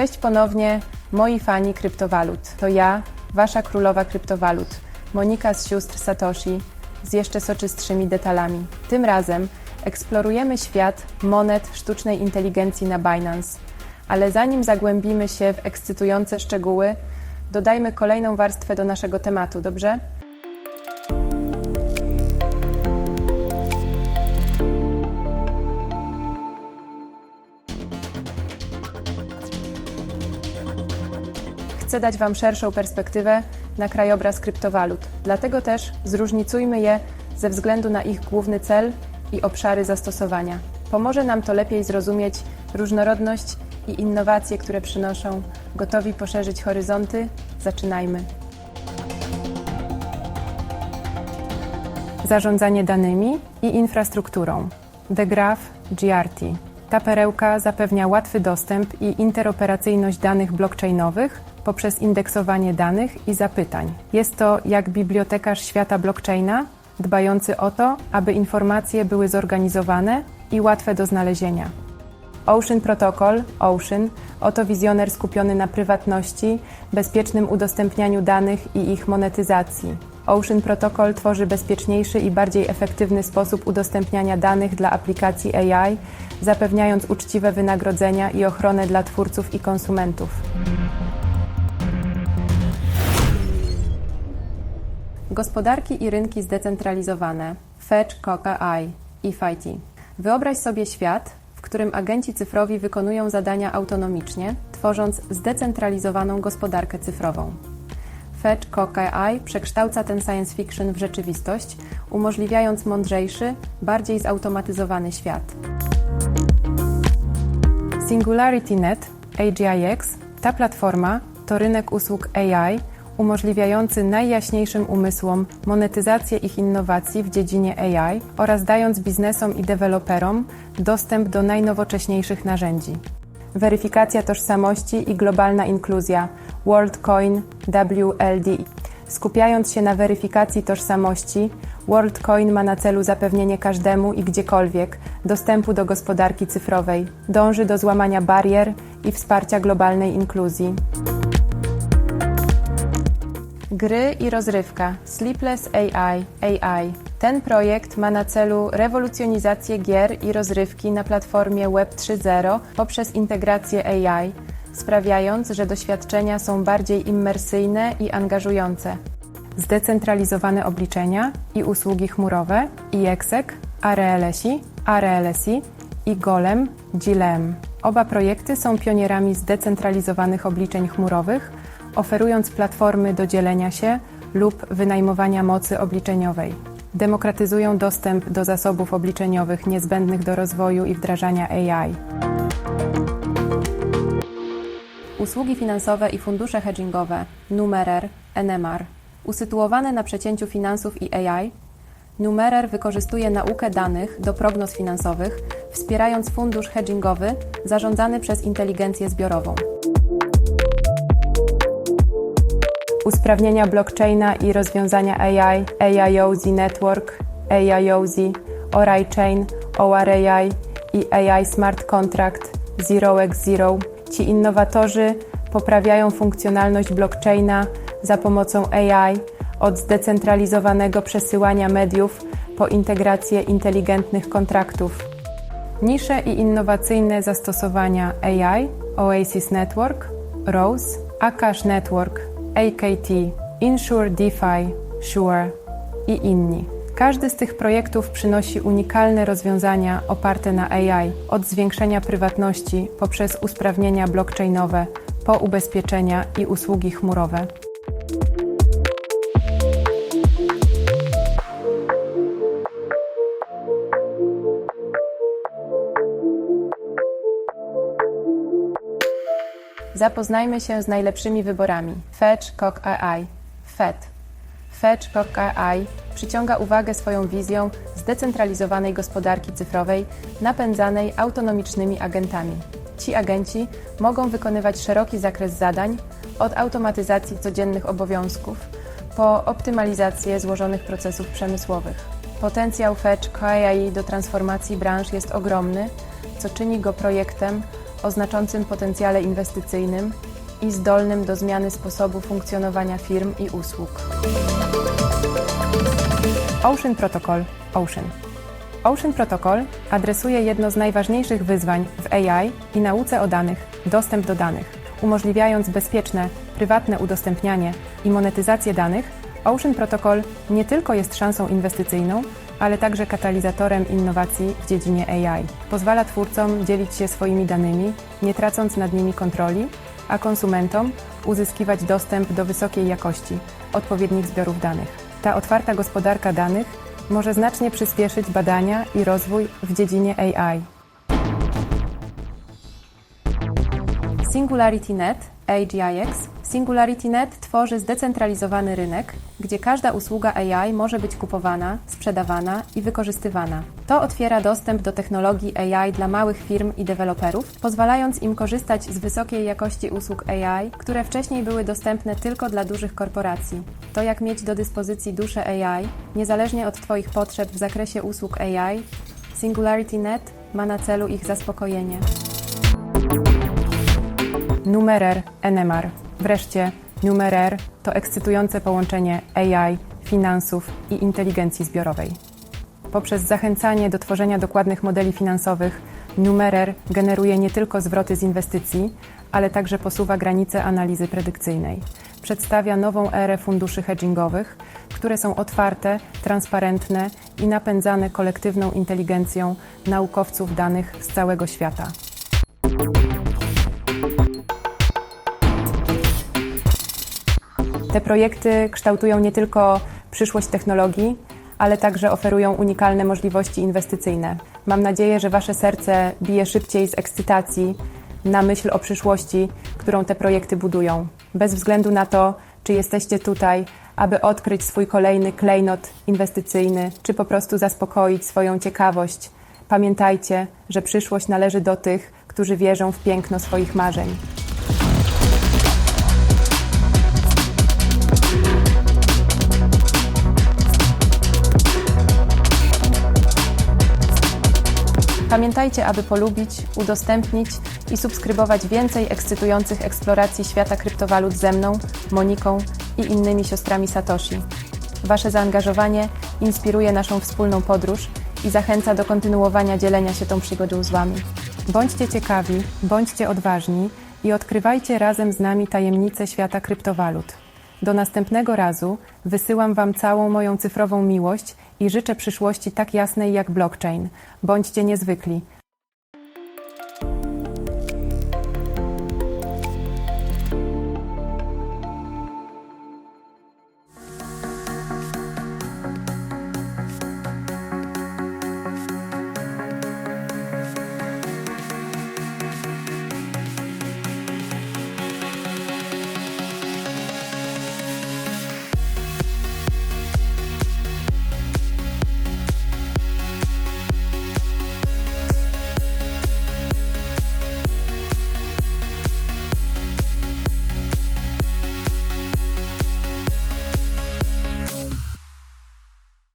Cześć ponownie, moi fani kryptowalut. To ja, wasza królowa kryptowalut, Monika z sióstr Satoshi, z jeszcze soczystszymi detalami. Tym razem eksplorujemy świat monet sztucznej inteligencji na Binance. Ale zanim zagłębimy się w ekscytujące szczegóły, dodajmy kolejną warstwę do naszego tematu, dobrze? Chcę dać Wam szerszą perspektywę na krajobraz kryptowalut. Dlatego też zróżnicujmy je ze względu na ich główny cel i obszary zastosowania. Pomoże nam to lepiej zrozumieć różnorodność i innowacje, które przynoszą. Gotowi poszerzyć horyzonty? Zaczynajmy. Zarządzanie danymi i infrastrukturą. The Graph GRT. Ta perełka zapewnia łatwy dostęp i interoperacyjność danych blockchainowych poprzez indeksowanie danych i zapytań. Jest to jak bibliotekarz świata blockchaina, dbający o to, aby informacje były zorganizowane i łatwe do znalezienia. Ocean Protocol, Ocean, oto wizjoner skupiony na prywatności, bezpiecznym udostępnianiu danych i ich monetyzacji. Ocean Protocol tworzy bezpieczniejszy i bardziej efektywny sposób udostępniania danych dla aplikacji AI, zapewniając uczciwe wynagrodzenia i ochronę dla twórców i konsumentów. Gospodarki i rynki zdecentralizowane. Fetch, Coca i FIT. Wyobraź sobie świat, w którym agenci cyfrowi wykonują zadania autonomicznie, tworząc zdecentralizowaną gospodarkę cyfrową. Fetch Coca AI przekształca ten science fiction w rzeczywistość, umożliwiając mądrzejszy, bardziej zautomatyzowany świat. SingularityNet AGIX ta platforma to rynek usług AI umożliwiający najjaśniejszym umysłom monetyzację ich innowacji w dziedzinie AI oraz dając biznesom i deweloperom dostęp do najnowocześniejszych narzędzi. Weryfikacja tożsamości i globalna inkluzja WorldCoin WLD. Skupiając się na weryfikacji tożsamości, WorldCoin ma na celu zapewnienie każdemu i gdziekolwiek dostępu do gospodarki cyfrowej. Dąży do złamania barier i wsparcia globalnej inkluzji. Gry i rozrywka Sleepless AI AI. Ten projekt ma na celu rewolucjonizację gier i rozrywki na platformie Web 3.0 poprzez integrację AI, sprawiając, że doświadczenia są bardziej immersyjne i angażujące. Zdecentralizowane obliczenia i usługi chmurowe IEXEC, ARLSI, ARLSI i Golem GLM. Oba projekty są pionierami zdecentralizowanych obliczeń chmurowych, oferując platformy do dzielenia się lub wynajmowania mocy obliczeniowej. Demokratyzują dostęp do zasobów obliczeniowych niezbędnych do rozwoju i wdrażania AI. Usługi finansowe i fundusze hedgingowe Numerer, NMR. Usytuowane na przecięciu finansów i AI, Numerer wykorzystuje naukę danych do prognoz finansowych, wspierając fundusz hedgingowy zarządzany przez inteligencję zbiorową. Usprawnienia blockchaina i rozwiązania AI, AIOZ Network, AIOZ, ORAI Chain, ORAI i AI Smart Contract, Zero-x-Zero. Ci innowatorzy poprawiają funkcjonalność blockchaina za pomocą AI od zdecentralizowanego przesyłania mediów po integrację inteligentnych kontraktów. Nisze i innowacyjne zastosowania AI, Oasis Network, Rose, Akash Network, AKT, Insure DeFi, Sure i inni. Każdy z tych projektów przynosi unikalne rozwiązania oparte na AI, od zwiększenia prywatności poprzez usprawnienia blockchainowe, po ubezpieczenia i usługi chmurowe. Zapoznajmy się z najlepszymi wyborami. Fetch Cock AI. FET. Fetch Cock AI przyciąga uwagę swoją wizją zdecentralizowanej gospodarki cyfrowej napędzanej autonomicznymi agentami. Ci agenci mogą wykonywać szeroki zakres zadań, od automatyzacji codziennych obowiązków po optymalizację złożonych procesów przemysłowych. Potencjał Fetch AI do transformacji branż jest ogromny, co czyni go projektem o znaczącym potencjale inwestycyjnym i zdolnym do zmiany sposobu funkcjonowania firm i usług. Ocean Protocol Ocean. Ocean Protocol adresuje jedno z najważniejszych wyzwań w AI i nauce o danych dostęp do danych. Umożliwiając bezpieczne, prywatne udostępnianie i monetyzację danych, Ocean Protocol nie tylko jest szansą inwestycyjną, ale także katalizatorem innowacji w dziedzinie AI. Pozwala twórcom dzielić się swoimi danymi, nie tracąc nad nimi kontroli, a konsumentom uzyskiwać dostęp do wysokiej jakości, odpowiednich zbiorów danych. Ta otwarta gospodarka danych może znacznie przyspieszyć badania i rozwój w dziedzinie AI. SingularityNet AGIX SingularityNet tworzy zdecentralizowany rynek, gdzie każda usługa AI może być kupowana, sprzedawana i wykorzystywana. To otwiera dostęp do technologii AI dla małych firm i deweloperów, pozwalając im korzystać z wysokiej jakości usług AI, które wcześniej były dostępne tylko dla dużych korporacji. To jak mieć do dyspozycji duszę AI, niezależnie od Twoich potrzeb w zakresie usług AI, SingularityNet ma na celu ich zaspokojenie. Numerer NMR. Wreszcie, Numerer to ekscytujące połączenie AI, finansów i inteligencji zbiorowej. Poprzez zachęcanie do tworzenia dokładnych modeli finansowych, Numerer generuje nie tylko zwroty z inwestycji, ale także posuwa granice analizy predykcyjnej. Przedstawia nową erę funduszy hedgingowych, które są otwarte, transparentne i napędzane kolektywną inteligencją naukowców danych z całego świata. Te projekty kształtują nie tylko przyszłość technologii, ale także oferują unikalne możliwości inwestycyjne. Mam nadzieję, że Wasze serce bije szybciej z ekscytacji na myśl o przyszłości, którą te projekty budują. Bez względu na to, czy jesteście tutaj, aby odkryć swój kolejny klejnot inwestycyjny, czy po prostu zaspokoić swoją ciekawość. Pamiętajcie, że przyszłość należy do tych, którzy wierzą w piękno swoich marzeń. Pamiętajcie, aby polubić, udostępnić i subskrybować więcej ekscytujących eksploracji świata kryptowalut ze mną, Moniką i innymi siostrami Satoshi. Wasze zaangażowanie inspiruje naszą wspólną podróż i zachęca do kontynuowania dzielenia się tą przygodą z Wami. Bądźcie ciekawi, bądźcie odważni i odkrywajcie razem z nami tajemnice świata kryptowalut. Do następnego razu wysyłam Wam całą moją cyfrową miłość i życzę przyszłości tak jasnej jak blockchain. Bądźcie niezwykli.